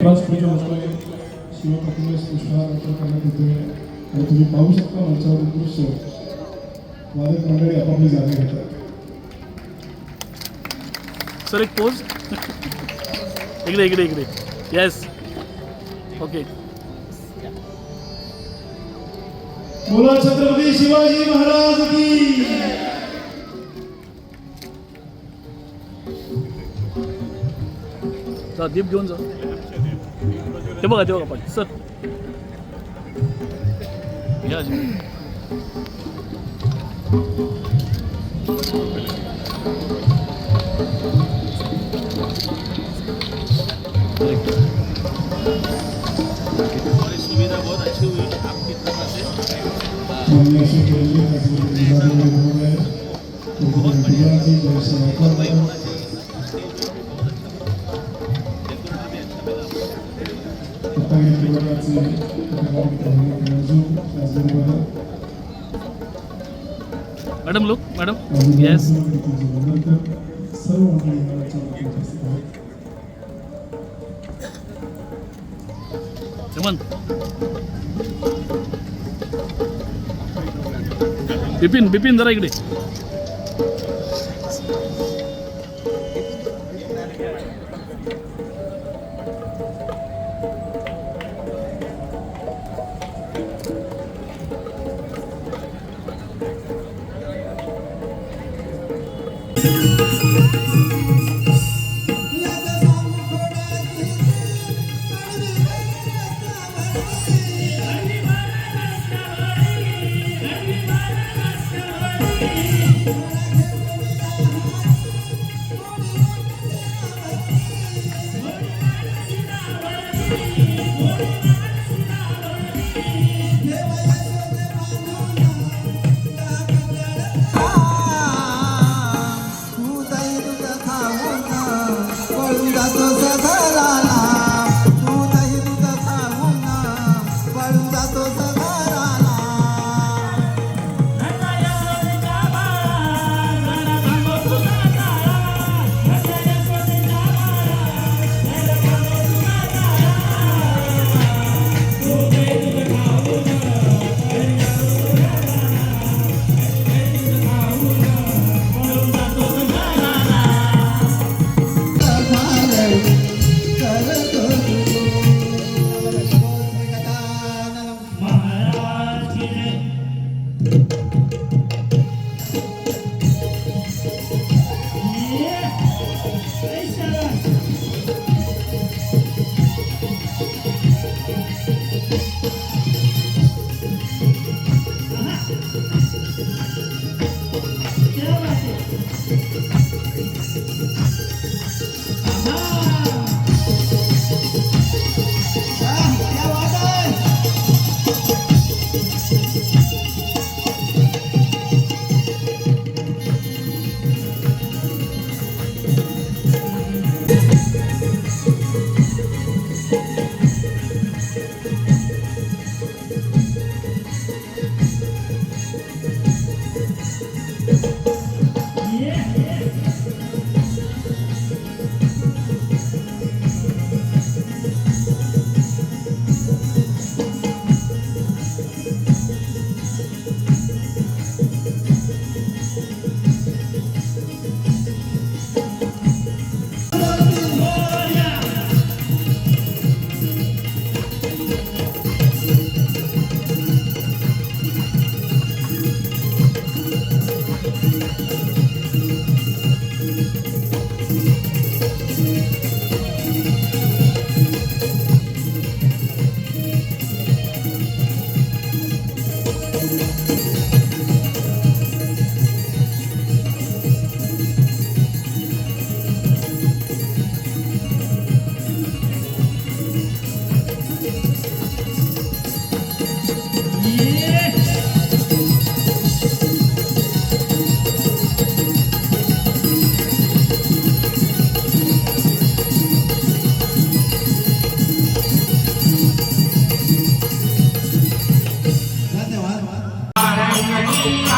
पाच पूजा होतोय शिवप्रतिमेस पुष्पहार अर्पण करण्यात येतोय आणि तुम्ही पाहू शकता मंचावरील दृश्य वादक मंडळी आपापली जागा घेतात सर एक पोज इकडे इकडे इकडे येस ओके बोला छत्रपती शिवाजी महाराज की दीप घेऊन जा 넘어가 넘어가 빨리 써 미안하지. वतीने उपस्थित आहेत हेमंत बिपिन बिपिन जरा इकडे तू Para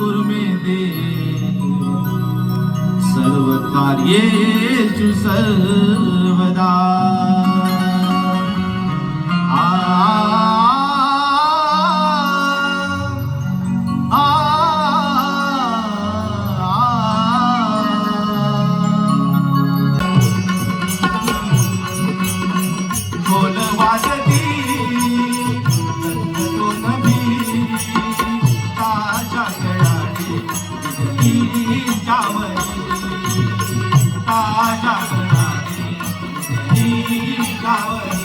कुर्मे दे सर्व कार्येषु सर्वदा। आ flower.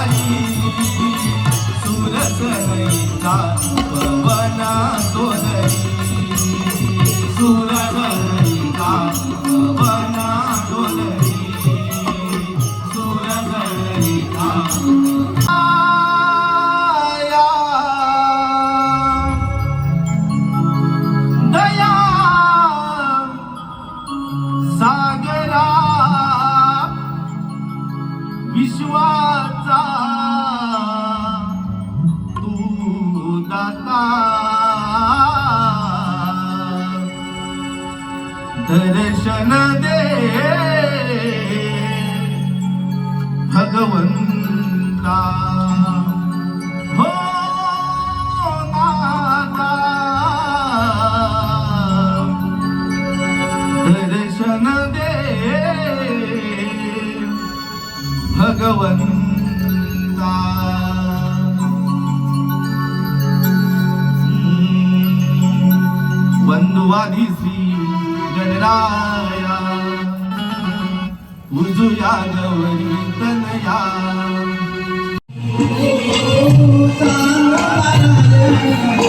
आई सुरसरीचा पवना तोदरी सुरसरीचा पवना ದರ್ಶನ ದೇ ಭಗವಂತ. ಹೋ ದರ್ಶನ ದೇ ಭಗವಂತ. ಒಂದು ವಾದಿ राया. उजुया गवरी Tanaya. Oh,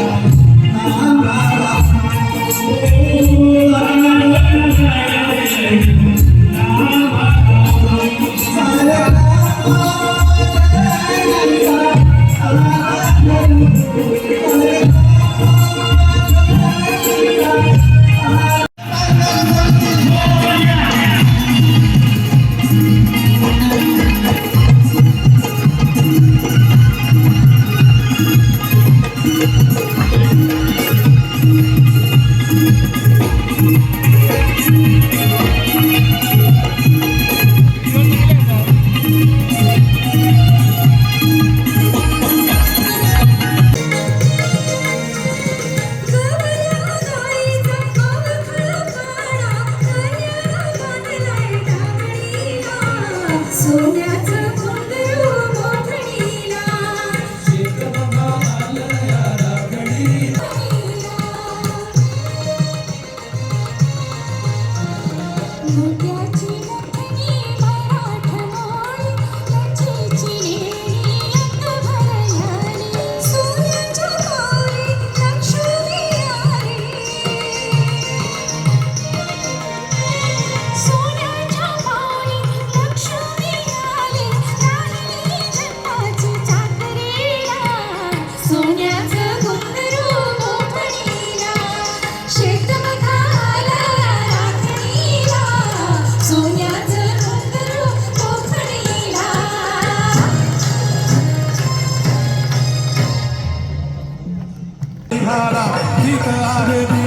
蝴蝶起 Thank you.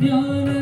Gyandeep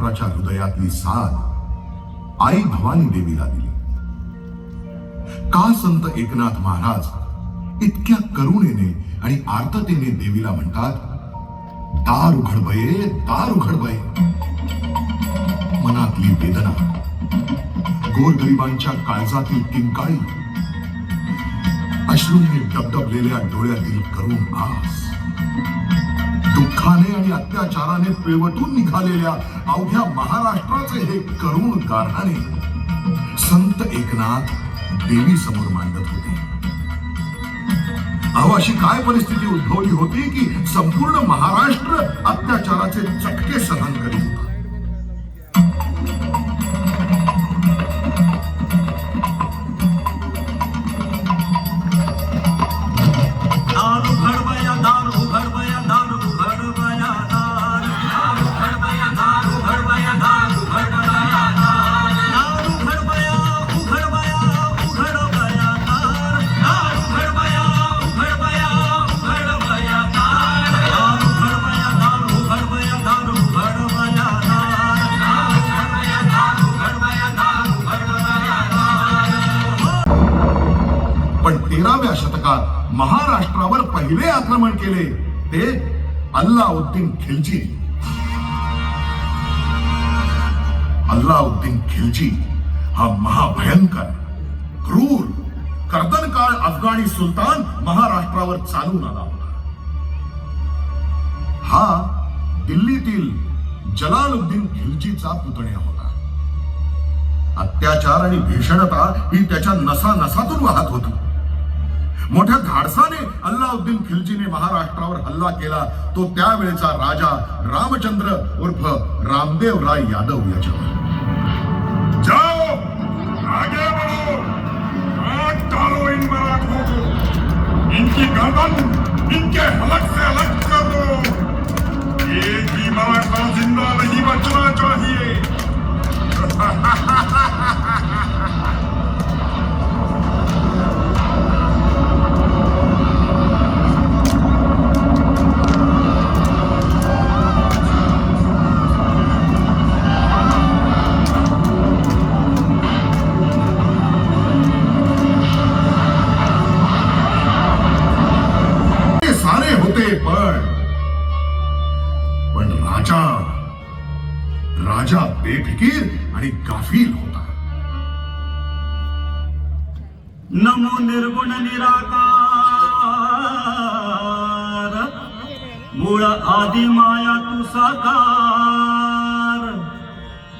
महाराष्ट्राच्या हृदयातली साथ आई भवानी देवीला दिली. का संत एकनाथ महाराज इतक्या करुणेने आणि आर्ततेने देवीला म्हणतात दार उघडबये दार उघडबये. मनातली वेदना गोरगरिबांच्या काळजातील किंकाळी अश्रूंनी डबडबलेल्या डोळ्यातील करुण आस. दुःखाने आणि अत्याचाराने पिळवटून निघालेल्या अवघ्या महाराष्ट्राचे हे करुण गारहाणे संत एकनाथ देवी समोर मांडत होते. अहो अशी काय परिस्थिती उद्भवली होती की संपूर्ण महाराष्ट्र अत्याचाराचे चटके सहन करीत ते अल्लाउद्दीन खिलजी. अल्लाउद्दीन खिलजी हा महाभयंकर क्रूर कर्दनकाळ अफगाणी सुलतान महाराष्ट्रावर चालून आला होता. हा दिल्लीतील जलालुद्दीन खिलजीचा पुतण्या होता. अत्याचार आणि भीषणता ही त्याच्या नसा नसातून वाहत होती. मोठ्या धाडसाने अल्लाउद्दीन खिलजीने महाराष्ट्रावर हल्ला केला. तो त्यावेळेचा राजा रामचंद्र उर्फ रामदेव राय यादव याच्यावर. राजा बेफिकीर आणि गाफील होता. नमो निर्गुण निराकार. मूळ आदि माया तू साकार.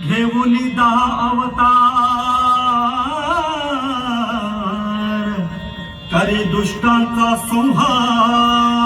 घेऊन दहा अवतार. करी दुष्टांचा संहार.